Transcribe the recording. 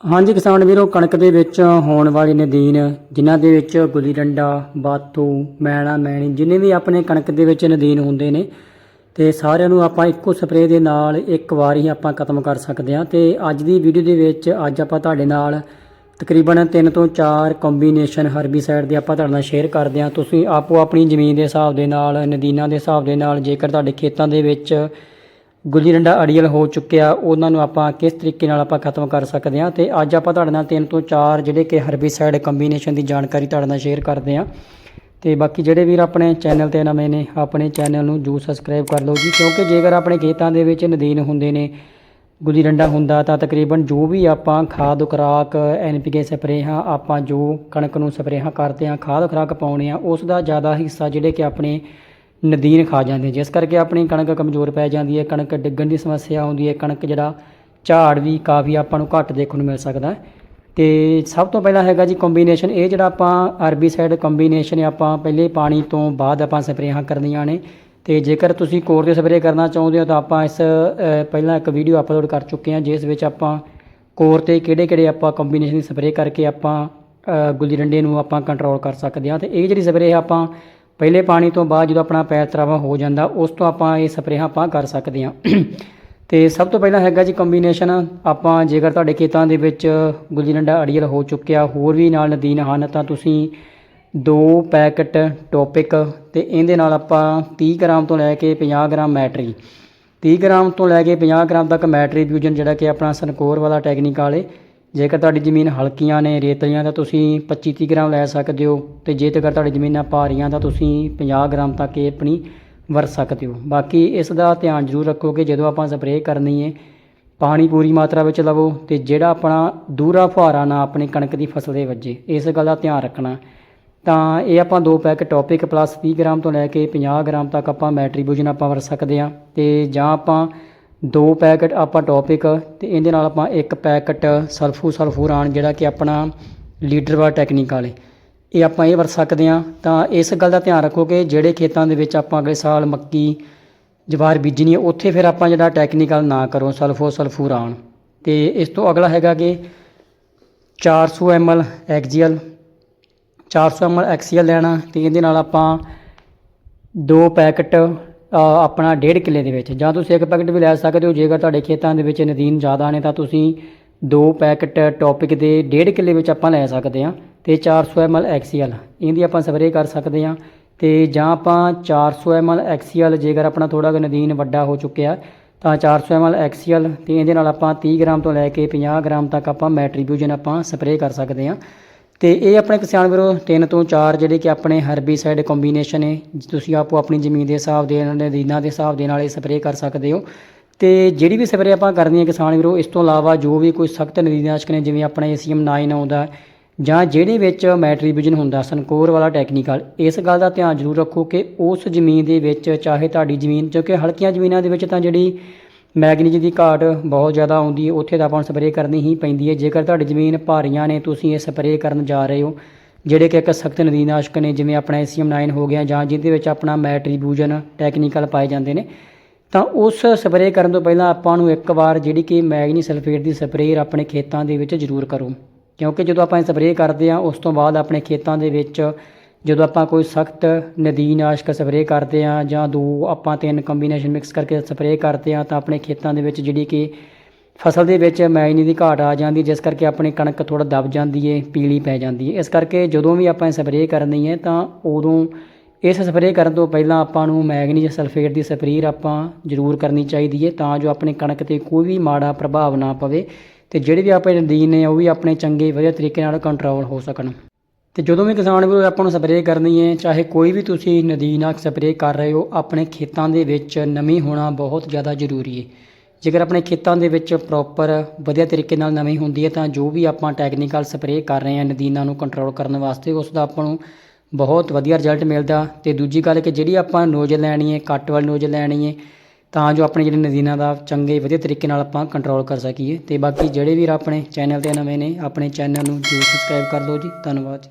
ਹਾਂਜੀ ਕਿਸਾਨ ਵੀਰੋ, ਕਣਕ ਦੇ ਵਿੱਚ ਹੋਣ ਵਾਲੇ ਨਦੀਨ ਜਿਨ੍ਹਾਂ ਦੇ ਵਿੱਚ ਗੁੱਲੀ ਡੰਡਾ, ਬਾਤੂ, ਮੈਣਾ, ਮੈਣੀ, ਜਿੰਨੇ ਵੀ ਆਪਣੇ ਕਣਕ ਦੇ ਵਿੱਚ ਨਦੀਨ ਹੁੰਦੇ ਨੇ, ਤੇ ਸਾਰਿਆਂ ਨੂੰ ਆਪਾਂ ਇੱਕੋ ਸਪਰੇਅ ਦੇ ਨਾਲ ਇੱਕ ਵਾਰ ਹੀ ਆਪਾਂ ਖਤਮ ਕਰ ਸਕਦੇ ਹਾਂ। ਤੇ ਅੱਜ ਦੀ ਵੀਡੀਓ ਦੇ ਵਿੱਚ ਅੱਜ ਆਪਾਂ ਤੁਹਾਡੇ ਨਾਲ ਤਕਰੀਬਨ 3 ਤੋਂ 4 ਕੰਬੀਨੇਸ਼ਨ ਹਰਬੀਸਾਈਡ ਦੇ ਆਪਾਂ ਤੁਹਾਡੇ ਨਾਲ ਸ਼ੇਅਰ ਕਰਦੇ ਹਾਂ। ਤੁਸੀਂ ਆਪੋ ਆਪਣੀ ਜ਼ਮੀਨ ਦੇ ਹਿਸਾਬ ਦੇ ਨਾਲ, ਨਦੀਨਾਂ ਦੇ ਹਿਸਾਬ ਦੇ ਨਾਲ, ਜੇਕਰ ਤੁਹਾਡੇ ਖੇਤਾਂ ਦੇ ਵਿੱਚ ਗੁੱਲੀ ਡੰਡਾ ਅੜੀਅਲ ਹੋ ਚੁੱਕਿਆ। ਉਹਨਾਂ ਨੂੰ ਆਪਾਂ ਕਿਸ ਤਰੀਕੇ ਨਾਲ ਆਪਾਂ ਖਤਮ ਕਰ ਸਕਦੇ ਹਾਂ? ਤੇ ਅੱਜ ਆਪਾਂ ਤੁਹਾਡੇ ਨਾਲ ਤਿੰਨ ਤੋਂ ਚਾਰ ਜਿਹੜੇ ਕਿ ਹਰਬੀਸਾਈਡ ਕੰਬੀਨੇਸ਼ਨ ਦੀ ਜਾਣਕਾਰੀ ਤੁਹਾਡੇ ਨਾਲ ਸ਼ੇਅਰ ਕਰਦੇ ਹਾਂ। ਤੇ ਬਾਕੀ ਜਿਹੜੇ ਵੀਰ ਆਪਣੇ ਚੈਨਲ ਤੇ ਨਵੇਂ ਨੇ, ਆਪਣੇ ਚੈਨਲ ਨੂੰ ਜੂ ਸਬਸਕ੍ਰਾਈਬ ਕਰ ਲਓ ਜੀ, ਕਿਉਂਕਿ ਜੇਕਰ ਆਪਣੇ ਖੇਤਾਂ ਦੇ ਵਿੱਚ ਨਦੀਨ ਹੁੰਦੇ ਨੇ, ਗੁੱਲੀ ਡੰਡਾ ਹੁੰਦਾ ਤਾਂ ਤਕਰੀਬਨ ਜੋ ਵੀ ਆਪਾਂ ਖਾਦ, ਖੁਰਾਕ, ਐਨਪੀਕੇ ਸਪਰੇਹਾਂ ਆਪਾਂ ਜੋ ਕਣਕ ਨੂੰ ਸਪਰੇਹਾਂ ਕਰਦੇ ਹਾਂ, ਖਾਦ, ਖੁਰਾਕ ਪਾਉਣੇ ਆ ਉਸ ਦਾ ਜ਼ਿਆਦਾ ਹਿੱਸਾ ਜਿਹੜੇ ਕਿ ਆਪਣੇ ਨਦੀਨ ਖਾ ਜਾਂਦੇ ਜਿਸ ਕਰਕੇ ਆਪਣੀ ਕਣਕ ਕਮਜ਼ੋਰ ਪੈ ਜਾਂਦੀ ਹੈ, ਕਣਕ ਡਿੱਗਣ ਦੀ ਸਮੱਸਿਆ ਆਉਂਦੀ ਹੈ, ਕਣਕ ਜਿਹੜਾ ਝਾੜ ਵੀ ਕਾਫੀ ਆਪਾਂ ਨੂੰ ਘੱਟ ਦੇਖਣ ਨੂੰ ਮਿਲ ਸਕਦਾ ਹੈ। ਤੇ ਸਭ ਤੋਂ ਪਹਿਲਾਂ ਹੈਗਾ ਜੀ ਕੰਬੀਨੇਸ਼ਨ ਇਹ ਜਿਹੜਾ ਆਪਾਂ ਅਰਬੀਸਾਈਡ ਕੰਬੀਨੇਸ਼ਨ ਆਪਾਂ ਪਹਿਲੇ ਪਾਣੀ ਤੋਂ ਬਾਅਦ ਆਪਾਂ ਸਪਰੇਹਾਂ ਕਰਨੀਆਂ ਨੇ। ਤੇ ਜੇਕਰ ਤੁਸੀਂ ਕੋਰ ਦੇ ਸਪਰੇਅ ਕਰਨਾ ਚਾਹੁੰਦੇ ਹੋ ਤਾਂ ਆਪਾਂ ਇਸ ਪਹਿਲਾਂ ਇੱਕ ਵੀਡੀਓ ਅਪਲੋਡ ਕਰ ਚੁੱਕੇ ਹਾਂ, ਜਿਸ ਵਿੱਚ ਆਪਾਂ ਕੋਰ ਤੇ ਕਿਹੜੇ ਕਿਹੜੇ ਆਪਾਂ ਕੰਬੀਨੇਸ਼ਨ ਦੀ ਸਪਰੇਅ ਕਰਕੇ ਆਪਾਂ ਗੁੱਲੀ ਡੰਡੇ ਨੂੰ ਆਪਾਂ ਕੰਟਰੋਲ ਕਰ ਸਕਦੇ ਹਾਂ। ਤੇ ਇਹ ਜਿਹੜੀ ਸਪਰੇਅ ਆਪਾਂ ਪਹਿਲੇ ਪਾਣੀ ਤੋਂ ਬਾਅਦ ਜਦੋਂ ਆਪਣਾ ਪੈਰ ਤਰਾਵਾ ਹੋ ਜਾਂਦਾ, ਉਸ ਤੋਂ ਆਪਾਂ ਇਹ ਸਪਰੇਹਾਂ ਆਪਾਂ ਕਰ ਸਕਦੇ ਹਾਂ। ਤੇ ਸਭ ਤੋਂ ਪਹਿਲਾਂ ਹੈਗਾ ਜੀ ਕੰਬੀਨੇਸ਼ਨ ਆਪਾਂ ਜੇਕਰ ਤੁਹਾਡੇ ਖੇਤਾਂ ਦੇ ਵਿੱਚ ਗੁੱਲੀ ਡੰਡਾ ਅੜੀਅਲ ਹੋ ਚੁੱਕਿਆ, ਹੋਰ ਵੀ ਨਾਲ ਨਦੀਨ ਹਨ, ਤਾਂ ਤੁਸੀਂ ਦੋ ਪੈਕਟ ਟੋਪਿਕ ਤੇ ਇਹਦੇ ਨਾਲ ਆਪਾਂ 30 ਗ੍ਰਾਮ ਤੋਂ ਲੈ ਕੇ 50 ਗ੍ਰਾਮ ਮੈਟਰੀ। 30 ਗ੍ਰਾਮ ਤੋਂ ਲੈ ਕੇ 50 ਗ੍ਰਾਮ ਤੱਕ ਮੈਟਰੀ ਫਿਊਜ਼ਨ, ਜਿਹੜਾ ਕਿ ਆਪਣਾ ਸਨਕੋਰ ਵਾਲਾ ਟੈਕਨੀਕਲ ਵਾਲੇ ਜੇਕਰ ਤੁਹਾਡੀ ਜ਼ਮੀਨ ਹਲਕੀਆਂ ਨੇ, ਰੇਤਲੀਆਂ, ਤਾਂ ਤੁਸੀਂ 25 30 ਗ੍ਰਾਮ ਲੈ ਸਕਦੇ ਹੋ ਤੇ ਜੇਕਰ ਤੁਹਾਡੀ ਜ਼ਮੀਨਾਂ ਭਾਰੀਆਂ, ਤਾਂ ਤੁਸੀਂ 50 ਗ੍ਰਾਮ ਤੱਕ ਇਹ ਆਪਣੀ ਵਰਤ ਸਕਦੇ ਹੋ। ਬਾਕੀ ਇਸ ਦਾ ਧਿਆਨ ਜ਼ਰੂਰ ਰੱਖੋ ਕਿ ਜਦੋਂ ਆਪਾਂ ਸਪਰੇਅ ਕਰਨੀ ਹੈ, ਪਾਣੀ ਪੂਰੀ ਮਾਤਰਾ ਵਿੱਚ ਲਵੋ ਤੇ ਜਿਹੜਾ ਆਪਣਾ ਦੂਰਾ ਫੁਹਾਰਾ ਨਾ ਆਪਣੀ ਕਣਕ ਦੀ ਫਸਲ ਦੇ ਵੱਜੇ, ਇਸ ਗੱਲ ਦਾ ਧਿਆਨ ਰੱਖਣਾ। ਤਾਂ ਇਹ ਆਪਾਂ ਦੋ ਪੈਕ ਟੌਪਿਕ ਪਲੱਸ 30 ਗ੍ਰਾਮ ਤੋਂ ਲੈ ਕੇ 50 ਗ੍ਰਾਮ ਤੱਕ ਆਪਾਂ ਮੈਟਰੀਬੂਜਨ ਆਪਾਂ ਵਰਤ ਸਕਦੇ ਹਾਂ ਤੇ ਜਾਂ ਆਪਾਂ ਦੋ ਪੈਕਟ ਆਪਾਂ ਟੌਪਿਕ ਅਤੇ ਇਹਦੇ ਨਾਲ ਆਪਾਂ ਇੱਕ ਪੈਕਟ ਸਲਫੂ ਸਲਫੂਰਾਨ ਜਿਹੜਾ ਕਿ ਆਪਣਾ ਲੀਡਰ ਵਾ ਟੈਕਨੀਕਲ ਹੈ ਇਹ ਆਪਾਂ ਇਹ ਵਰਤ ਸਕਦੇ ਹਾਂ। ਤਾਂ ਇਸ ਗੱਲ ਦਾ ਧਿਆਨ ਰੱਖੋ ਕਿ ਜਿਹੜੇ ਖੇਤਾਂ ਦੇ ਵਿੱਚ ਆਪਾਂ ਅਗਲੇ ਸਾਲ ਮੱਕੀ, ਜਵਾਰ ਬੀਜਣੀ ਹੈ, ਉੱਥੇ ਫਿਰ ਆਪਾਂ ਜਿਹੜਾ ਟੈਕਨੀਕਲ ਨਾ ਕਰੋ, ਸਲਫੋ ਸਲਫੂਰਾਨ ਤੇ ਇਸ ਤੋਂ ਅਗਲਾ ਹੈਗਾ ਕਿ 400 ml ਐਕਸੀਅਲ 400 ml ਐਕਸੀਅਲ ਲੈਣਾ। ਤੇ ਇਹਦੇ ਨਾਲ ਆਪਾਂ ਦੋ ਪੈਕਟ ਆਪਣਾ ਡੇਢ ਕਿੱਲੇ ਦੇ ਵਿੱਚ। ਜਾਂ ਤੁਸੀਂ ਇੱਕ ਪੈਕਟ ਵੀ ਲੈ ਸਕਦੇ ਹੋ, ਜੇਕਰ ਤੁਹਾਡੇ ਖੇਤਾਂ ਦੇ ਵਿੱਚ ਨਦੀਨ ਜ਼ਿਆਦਾ ਨੇ, ਤਾਂ ਤੁਸੀਂ ਦੋ ਪੈਕਟ ਟੌਪਿਕ ਦੇ ਡੇਢ ਕਿੱਲੇ ਵਿੱਚ ਆਪਾਂ ਲੈ ਸਕਦੇ ਹਾਂ ਤੇ 400 ml ਐਕਸੀਅਲ ਇਹਦੀ ਆਪਾਂ ਸਪਰੇਅ ਕਰ ਸਕਦੇ ਹਾਂ ਤੇ ਜਾਂ ਆਪਾਂ 400 ml ਐਕਸੀਅਲ ਜੇਕਰ ਆਪਣਾ ਥੋੜਾ ਜਿਹਾ ਨਦੀਨ ਵੱਡਾ ਹੋ ਚੁੱਕਿਆ, ਤਾਂ 400 ml ਐਕਸੀਅਲ ਤੇ ਇਹਦੇ ਨਾਲ ਆਪਾਂ 30 ਗ੍ਰਾਮ ਤੋਂ ਲੈ ਕੇ 50 ਗ੍ਰਾਮ ਤੱਕ ਆਪਾਂ ਮੈਟਰੀਬਿਊਜਨ ਆਪਾਂ ਸਪਰੇਅ ਕਰ ਸਕਦੇ ਹਾਂ। ਤੇ ਇਹ ਆਪਣੇ ਕਿਸਾਨ ਵੀਰੋ, ਤਿੰਨ ਤੋਂ ਚਾਰ ਜਿਹੜੇ ਕਿ ਆਪਣੇ ਹਰਬੀਸਾਈਡ ਕੰਬੀਨੇਸ਼ਨ ਨੇ ਤੁਸੀਂ ਆਪੋ ਆਪਣੀ ਜ਼ਮੀਨ ਦੇ ਹਿਸਾਬ ਦੇ ਨਾਲ ਨਦੀਨਾਂ ਦੇ ਹਿਸਾਬ ਦੇ ਨਾਲ ਇਹ ਸਪਰੇਅ ਕਰ ਸਕਦੇ ਹੋ। ਤੇ ਜਿਹੜੀ ਵੀ ਸਪਰੇਅ ਆਪਾਂ ਕਰਨੀ ਹੈ ਕਿਸਾਨ ਵੀਰੋ, ਇਸ ਤੋਂ ਇਲਾਵਾ ਜੋ ਵੀ ਕੋਈ ਸਖਤ ਨਦੀਨਾਸ਼ਕ ਨੇ, ਜਿਵੇਂ ਆਪਣਾ ਏਸੀਐਮ 9 ਆਉਂਦਾ, ਜਾਂ ਜਿਹੜੇ ਵਿੱਚ ਮੈਟਰੀਬਿਊਜਨ ਹੁੰਦਾ ਸਨਕੋਰ ਵਾਲਾ ਟੈਕਨੀਕਲ ਇਸ ਗੱਲ ਦਾ ਧਿਆਨ ਜ਼ਰੂਰ ਰੱਖੋ ਕਿ ਉਸ ਜ਼ਮੀਨ ਦੇ ਵਿੱਚ, ਚਾਹੇ ਤੁਹਾਡੀ ਜ਼ਮੀਨ, ਕਿਉਂਕਿ ਹਲਕੀਆਂ ਜ਼ਮੀਨਾਂ ਦੇ ਵਿੱਚ ਤਾਂ ਜਿਹੜੀ ਮੈਗਨੀਜ ਦੀ ਘਾਟ ਬਹੁਤ ਜ਼ਿਆਦਾ ਆਉਂਦੀ ਹੈ, ਉੱਥੇ ਤਾਂ ਆਪਾਂ ਨੂੰ ਸਪਰੇਅ ਕਰਨੀ ਹੀ ਪੈਂਦੀ ਹੈ। ਜੇਕਰ ਤੁਹਾਡੀ ਜ਼ਮੀਨ ਭਾਰੀਆਂ ਨੇ, ਤੁਸੀਂ ਇਹ ਸਪਰੇਅ ਕਰਨ ਜਾ ਰਹੇ ਹੋ, ਜਿਹੜੇ ਕਿ ਇੱਕ ਸਖਤ ਨਦੀਨਾਸ਼ਕ ਨੇ, ਜਿਵੇਂ ਆਪਣਾ ਐਸੀਐਮ 9 ਹੋ ਗਿਆ ਜਾਂ ਜਿਹਦੇ ਵਿੱਚ ਆਪਣਾ ਮੈਟਰੀਬਿਊਜਨ ਟੈਕਨੀਕਲ ਪਾਏ ਜਾਂਦੇ ਨੇ, ਤਾਂ ਉਸ ਸਪਰੇਅ ਕਰਨ ਤੋਂ ਪਹਿਲਾਂ ਆਪਾਂ ਨੂੰ ਇੱਕ ਵਾਰ ਜਿਹੜੀ ਕਿ ਮੈਗਨੀ ਸਲਫੇਟ ਦੀ ਸਪਰੇਅ ਆਪਣੇ ਖੇਤਾਂ ਦੇ ਵਿੱਚ ਜ਼ਰੂਰ ਕਰੋ। ਕਿਉਂਕਿ ਜਦੋਂ ਆਪਾਂ ਇਹ ਸਪਰੇਅ ਕਰਦੇ ਹਾਂ, ਉਸ ਤੋਂ ਬਾਅਦ ਆਪਣੇ ਖੇਤਾਂ ਦੇ ਵਿੱਚ ਜਦੋਂ ਆਪਾਂ ਕੋਈ ਸਖਤ ਨਦੀਨਾਸ਼ਕ ਸਪਰੇਅ ਕਰਦੇ ਹਾਂ ਜਾਂ ਦੋ ਆਪਾਂ ਤਿੰਨ ਕੰਬੀਨੇਸ਼ਨ ਮਿਕਸ ਕਰਕੇ ਸਪਰੇਅ ਕਰਦੇ ਹਾਂ ਤਾਂ ਆਪਣੇ ਖੇਤਾਂ ਦੇ ਵਿੱਚ ਜਿਹੜੀ ਕਿ ਫਸਲ ਦੇ ਵਿੱਚ ਮੈਗਨੀ ਦੀ ਘਾਟ ਆ ਜਾਂਦੀ, ਜਿਸ ਕਰਕੇ ਆਪਣੀ ਕਣਕ ਥੋੜਾ ਦਬ ਜਾਂਦੀ ਹੈ ਪੀਲੀ ਪੈ ਜਾਂਦੀ ਹੈ ਇਸ ਕਰਕੇ ਜਦੋਂ ਵੀ ਆਪਾਂ ਸਪਰੇਅ ਕਰਨੀ ਹੈ ਤਾਂ ਉਦੋਂ ਇਸ ਸਪਰੇਅ ਕਰਨ ਤੋਂ ਪਹਿਲਾਂ ਆਪਾਂ ਨੂੰ ਮੈਗਨੀਜ ਸਲਫੇਟ ਦੀ ਸਪਰੇਅ ਆਪਾਂ ਜ਼ਰੂਰ ਕਰਨੀ ਚਾਹੀਦੀ ਹੈ ਤਾਂ ਜੋ ਆਪਣੀ ਕਣਕ ਤੇ ਕੋਈ ਵੀ ਮਾੜਾ ਪ੍ਰਭਾਵ ਨਾ ਪਵੇ ਤੇ ਜਿਹੜੇ ਵੀ ਆਪਣੇ ਨਦੀਨ ਨੇ ਉਹ ਵੀ ਆਪਣੇ ਚੰਗੇ, ਵਧੀਆ ਤਰੀਕੇ ਨਾਲ ਕੰਟਰੋਲ ਹੋ ਸਕਣ। ਤੇ ਜਦੋਂ ਵੀ ਕਿਸਾਨ ਵੀਰੋ ਆਪਾਂ ਨੂੰ ਸਪਰੇਅ ਕਰਨੀ ਹੈ, ਚਾਹੇ ਕੋਈ ਵੀ ਤੁਸੀਂ ਨਦੀ ਨਾਲ ਸਪਰੇਅ ਕਰ ਰਹੇ ਹੋ, ਆਪਣੇ ਖੇਤਾਂ ਦੇ ਵਿੱਚ ਨਮੀ ਹੋਣਾ ਬਹੁਤ ਜ਼ਿਆਦਾ ਜ਼ਰੂਰੀ ਹੈ। ਜੇਕਰ ਆਪਣੇ ਖੇਤਾਂ ਦੇ ਵਿੱਚ ਪ੍ਰੋਪਰ ਵਧੀਆ ਤਰੀਕੇ ਨਾਲ ਨਮੀ ਹੁੰਦੀ ਹੈ, ਤਾਂ ਜੋ ਵੀ ਆਪਾਂ ਟੈਕਨੀਕਲ ਸਪਰੇਅ ਕਰ ਰਹੇ ਹਾਂ ਨਦੀਨਾਂ ਨੂੰ ਕੰਟਰੋਲ ਕਰਨ ਵਾਸਤੇ ਉਸ ਦਾ ਆਪਾਂ ਨੂੰ ਬਹੁਤ ਵਧੀਆ ਰਿਜ਼ਲਟ ਮਿਲਦਾ। ਤੇ ਦੂਜੀ ਗੱਲ ਕਿ ਜਿਹੜੀ ਆਪਾਂ ਨੋਜ਼ਲ ਲੈਣੀ ਹੈ, ਕੱਟ ਵਾਲੀ ਨੋਜ਼ ਲੈਣੀ ਹੈ, ਤਾਂ ਜੋ ਆਪਣੇ ਜਿਹੜੇ ਨਦੀਨਾਂ ਦਾ ਚੰਗੇ ਵਧੀਆ ਤਰੀਕੇ ਨਾਲ ਆਪਾਂ ਕੰਟਰੋਲ ਕਰ ਸਕੀਏ। ਤੇ ਬਾਕੀ ਜਿਹੜੇ ਵੀ ਆਪਣੇ ਚੈਨਲ ਤੇ ਨਵੇਂ ਨੇ, ਆਪਣੇ ਚੈਨਲ ਨੂੰ ਜਰੂਰ ਸਬਸਕ੍ਰਾਈਬ ਕਰ ਲਓ ਜੀ। ਧੰਨਵਾਦ